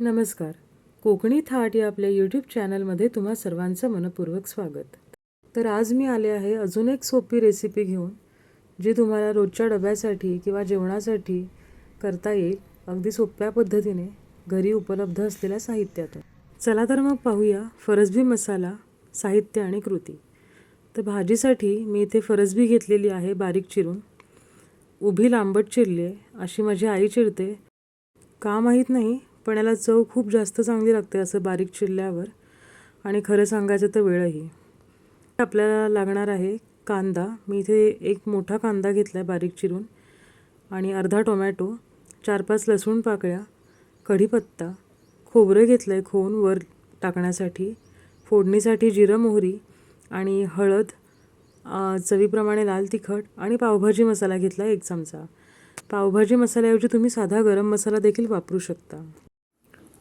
नमस्कार. कोकणी थाट या आपल्या यूट्यूब चॅनलमध्ये तुम्हा सर्वांचं मनपूर्वक स्वागत. तर आज मी आले आहे अजून एक सोपी रेसिपी घेऊन जी तुम्हाला रोजच्या डब्यासाठी किंवा जेवणासाठी करता येईल अगदी सोप्या पद्धतीने घरी उपलब्ध असलेल्या साहित्यातून. चला तर मग पाहूया फरसबी मसाला साहित्य आणि कृती. तर भाजीसाठी मी इथे फरसबी घेतलेली आहे बारीक चिरून. उभी लांबट चिरली अशी माझी आई चिरते. का माहीत नाही पण याला चव खूप जास्त चांगली लागते असं बारीक चिरल्यावर आणि खरं सांगायचं तर वेळही. आपल्याला लागणार आहे कांदा. मी इथे एक मोठा कांदा घेतला आहे बारीक चिरून. आणि अर्धा टोमॅटो चार पाच लसूण पाकळ्या कढीपत्ता खोबरं घेतलं आहे खोन वर टाकण्यासाठी फोडणीसाठी जिरं मोहरी आणि हळद चवीप्रमाणे लाल तिखट आणि पावभाजी मसाला घेतला एक चमचा. पावभाजी मसाल्याऐवजी तुम्ही साधा गरम मसाला देखील वापरू शकता.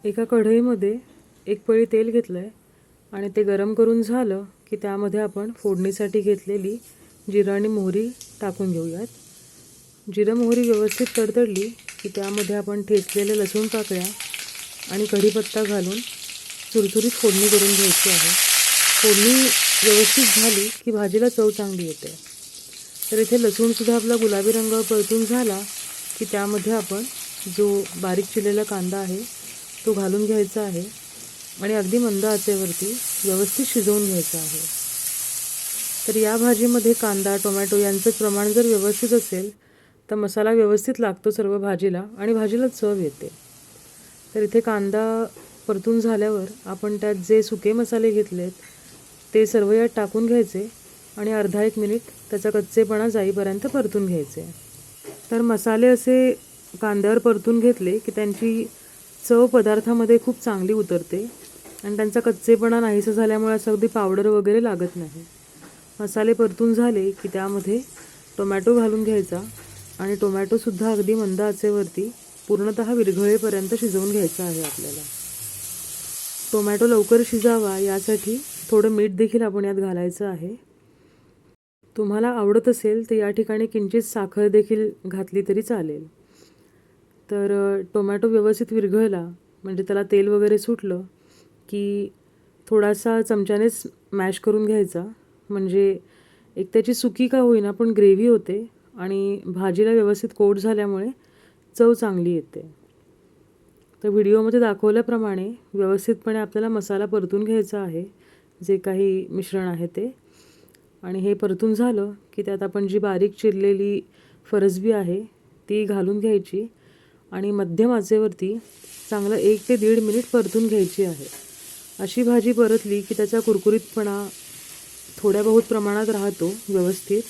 एका कढईमध्ये एक पळी तेल घेतलं आहे आणि ते गरम करून झालं की त्यामध्ये आपण फोडणीसाठी घेतलेली जिरं आणि मोहरी टाकून घेऊयात. जिरं मोहरी व्यवस्थित तडतडली की त्यामध्ये आपण ठेचलेल्या लसूण पाकळ्या आणि कढीपत्ता घालून चुरचुरीत फोडणी करून घ्यायची आहे. फोडणी व्यवस्थित झाली की भाजीला चव चांगली येते. तर इथे लसूणसुद्धा आपला गुलाबी रंग परतून झाला की त्यामध्ये आपण जो बारीक चिरलेला कांदा आहे तो घालून घ्यायचा आहे आणि अगदी मंद आचेवरती व्यवस्थित शिजवून घ्यायचं आहे. तर या भाजीमध्ये कांदा टोमॅटो यांचं प्रमाण जर व्यवस्थित असेल तर मसाला व्यवस्थित लागतो सर्व भाजीला आणि भाजीला चव येते. तर इथे कांदा परतून झाल्यावर आपण त्यात जे सुके मसाले घेतलेत ते सर्व यात टाकून घ्यायचे आणि अर्धा एक मिनिट त्याचा कच्चेपणा जाईपर्यंत परतून घ्यायचे. तर मसाले असे कांद्यावर परतून घेतले की त्यांची चव पदार्थामध्ये खूप चांगली उतरते. आणि त्यांचा कच्चेपणा नाहीसा झाल्यामुळे असं अगदी पावडर वगैरे लागत नाही. मसाले परतून झाले की त्यामध्ये टोमॅटो घालून घ्यायचा आणि टोमॅटोसुद्धा अगदी मंद आचेवरती पूर्णतः विरघळेपर्यंत शिजवून घ्यायचा आहे आपल्याला. टोमॅटो लवकर शिजावा यासाठी थोडं मीठ देखील आपण यात घालायचं आहे. तुम्हाला आवडत असेल तर या ठिकाणी किंचित साखर देखील घातली तरी चालेल. तर टोमॅटो व्यवस्थित विरघळला. म्हणजे त्याला तेल वगैरे सुटलं की थोडासा चमच्यानेच मॅश करून घ्यायचा. म्हणजे एक त्याची सुकी का होईना पण ग्रेव्ही होते आणि भाजीला व्यवस्थित कोट झाल्यामुळे चव चांगली येते. तर व्हिडिओमध्ये दाखवल्याप्रमाणे व्यवस्थितपणे आपल्याला मसाला परतून घ्यायचा आहे. जे काही मिश्रण आहे ते. आणि हे परतून झालं की त्यात आपण जी बारीक चिरलेली फरसबी आहे ती घालून घ्यायची. आणि मध्यम आचेवरती चांगलं एक ते दीड मिनिट परतून घ्यायची आहे. अशी भाजी परतली की त्याचा कुरकुरीतपणा थोड्या बहुत प्रमाणात राहतो व्यवस्थित.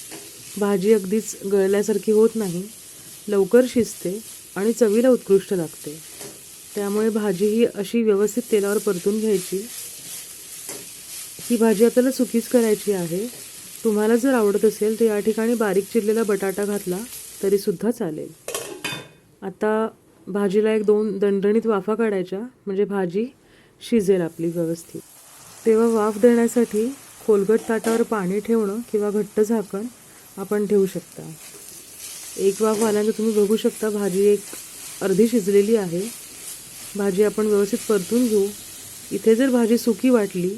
भाजी अगदीच गळल्यासारखी होत नाही. लवकर शिजते आणि चवीला उत्कृष्ट लागते. त्यामुळे भाजी ही अशी व्यवस्थित तेलावर परतून घ्यायची. ही भाजी आपल्याला सुकीच करायची आहे. तुम्हाला जर आवडत असेल तर या ठिकाणी बारीक चिरलेला बटाटा घातला तरीसुद्धा चालेल. आता भाजीला एक दोन दणदणीत वाफा काढायच्या म्हणजे भाजी शिजेल आपली व्यवस्थित. तेव्हा वाफ देण्यासाठी खोलगट ताटावर पाणी ठेवणं किंवा घट्ट झाकण आपण ठेवू शकता. एक वाफ आल्यानंतर तुम्ही बघू शकता भाजी एक अर्धी शिजलेली आहे. भाजी आपण व्यवस्थित परतून घेऊ. इथे जर भाजी सुकी वाटली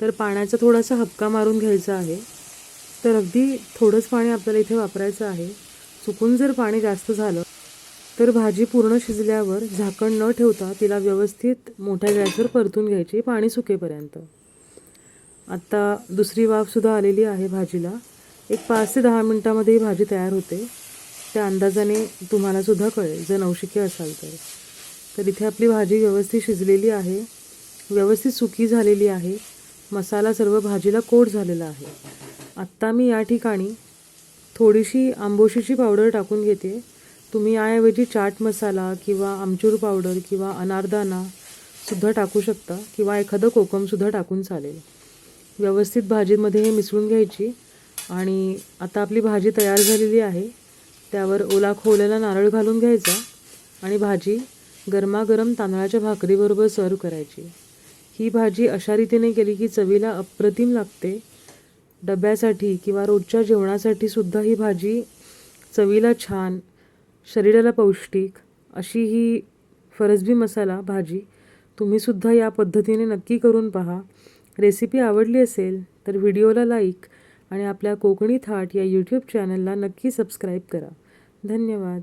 तर पाण्याचा थोडासा हपका मारून घ्यायचा आहे. तर अगदी थोडंच पाणी आपल्याला इथे वापरायचं आहे. चुकून जर पाणी जास्त झालं तर भाजी पूर्ण शिजल्यावर झाकण न ठेवता तिला व्यवस्थित मोठ्या गॅसवर परतून घ्यायची पाणी सुकेपर्यंत. आत्ता दुसरी वाफसुद्धा आलेली आहे भाजीला. एक पाच ते दहा मिनटामध्ये ही भाजी तयार होते. त्या अंदाजाने तुम्हालासुद्धा कळेल जर नवशिके असाल तर. तर इथे आपली भाजी व्यवस्थित शिजलेली आहे. व्यवस्थित सुकी झालेली आहे. मसाला सर्व भाजीला कोट झालेला आहे. आत्ता मी या ठिकाणी थोडीशी आंबोशीची पावडर टाकून घेते. तुम्ही याऐवजी चाट मसाला किंवा आमचूर पावडर किंवा अनारदाना सुद्धा टाकू शकता किंवा एखादं कोकमसुद्धा टाकून चालेल. व्यवस्थित भाजीमध्ये हे मिसळून घ्यायची आणि आता आपली भाजी तयार झालेली आहे. त्यावर ओला खोवलेला नारळ घालून घ्यायचा आणि भाजी गरमागरम तांदळाच्या भाकरीबरोबर सर्व करायची. ही भाजी अशा रीतीने केली की चवीला अप्रतिम लागते. डब्यासाठी किंवा रोजच्या जेवणासाठी सुद्धा ही भाजी चवीला छान शरीराला पौष्टिक अशी ही फरसबी मसाला भाजी तुम्हीसुद्धा या पद्धतीने नक्की करून पहा. रेसिपी आवडली असेल तर व्हिडिओला लाईक आणि आपल्या कोकणी थाट या यूट्यूब चॅनलला नक्की सबस्क्राईब करा. धन्यवाद.